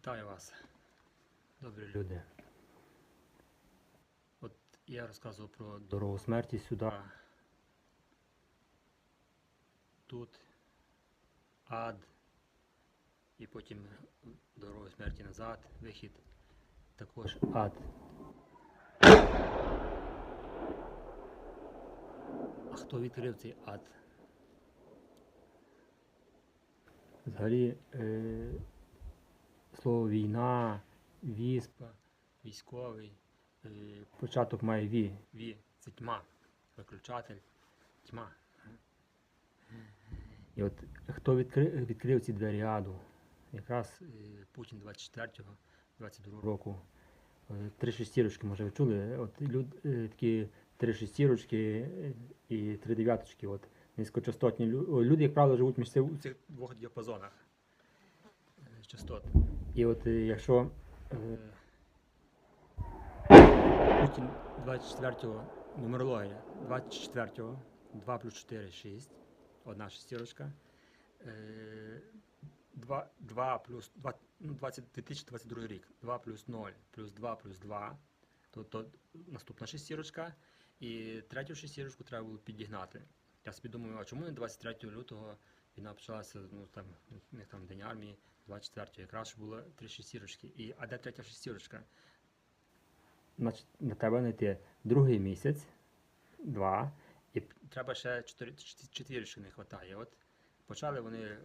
Вітаю вас, добрі люди. От я розказував про дорогу смерті сюди. Тут ад. І потім дорогу смерті назад, вихід. Також ад. А хто відкрив цей ад? Взагалі, е, слово війна, віспа, військовий. Е, початок має ві. Ві це тьма. Виключатель. Тьма. І от хто відкрив, відкрив ці двері аду? Якраз е, Путін 24-го, 22 року. Е, Три шестірочки, може ви чули? От люд, такі три шестірочки і три дев'яточки. От низькочастотні люди, як правило, живуть між цих, у цих двох діапазонах частот. І от е, якщо е, Путін 24-го нумерологія, 24-го 2 плюс 4 6, одна шестірочка. Е, 2, 2 плюс 2, ну, 20, 2022 рік. 2 плюс 0 плюс 2 плюс 2. То, наступна шестірочка. І третю шестірочку треба було підігнати. Я собі думаю, а чому не 23 лютого війна почалася, ну там, них там День армії, 24 якраз ж було три шестірочки. І, а де третя шестірочка? Значить, на тебе знайти другий місяць, два, і треба ще чотири, не вистачає. От почали вони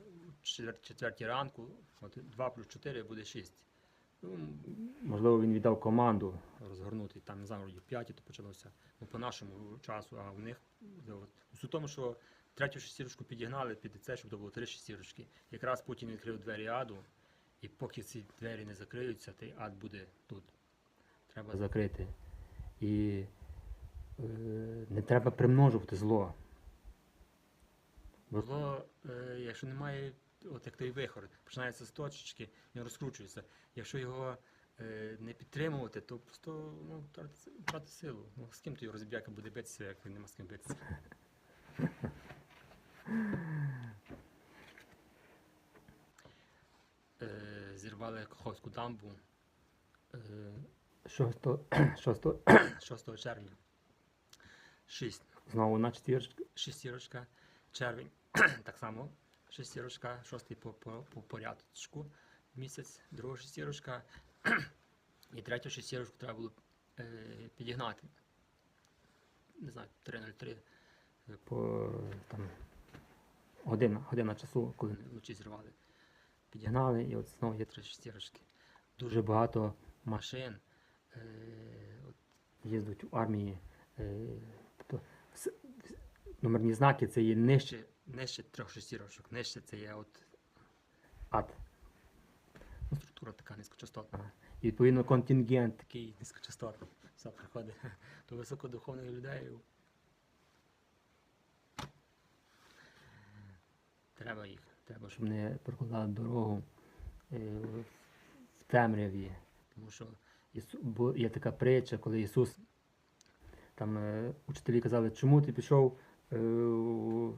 четвертій ранку, от 2 плюс 4 буде 6. Ну, можливо, він віддав команду розгорнути, там, не знаю, вроді в 5 то почалося, ну, по нашому часу, а в них от, в тому, що третю шестірочку підігнали під це, щоб то було три шестірочки. Якраз Путін відкрив двері аду, і поки ці двері не закриються, той ад буде тут. Треба закрити. І е, не треба примножувати зло. Бо зло, е, якщо немає, от як той вихор, починається з точечки, він розкручується. Якщо його е, не підтримувати, то просто ну, втратить силу. Ну, з ким той розб'яка буде битися, як він нема з ким битися. Е, зірвали Каховську дамбу е, 6, 6, 6 червня. 6. Знову на четвірочка, шестірочка, червень. так само шестірочка, шостий по, по, по порядку місяць, друга шестірочка. І третю шестірочку треба було е, підігнати. Не знаю, 3.03 е, по там, година, година часу, коли вночі зірвали. Підігнали і от знову є три шестірочки. Дуже багато машин е, от, їздять в армії. Е, тобто, номерні знаки це є нижче, нижче трьох шестірочок, нижче це є от ад. Ну, структура така низькочастотна. І відповідно контингент такий низькочастотний. Все приходить до високодуховних людей. Треба їх. Треба, щоб не прокладали дорогу е, в- темряві. Тому що є така притча, коли Ісус там е, учителі казали, чому ти пішов е, в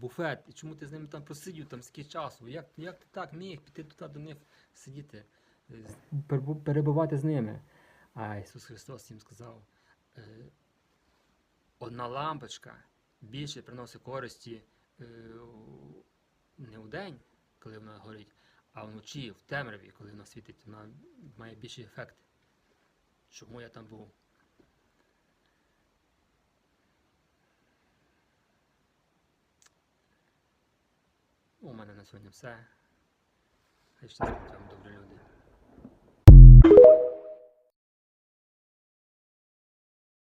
буфет, і чому ти з ними там просидів там скільки часу? Як, як ти так міг піти туди до них сидіти, перебувати з ними? А Ісус Христос їм сказав, одна лампочка більше приносить користі не в день, коли вона горить, а вночі, в темряві, коли вона світить, вона має більший ефект. Чому я там був? У мене на сьогодні все. Хай щастить вам, добрі люди.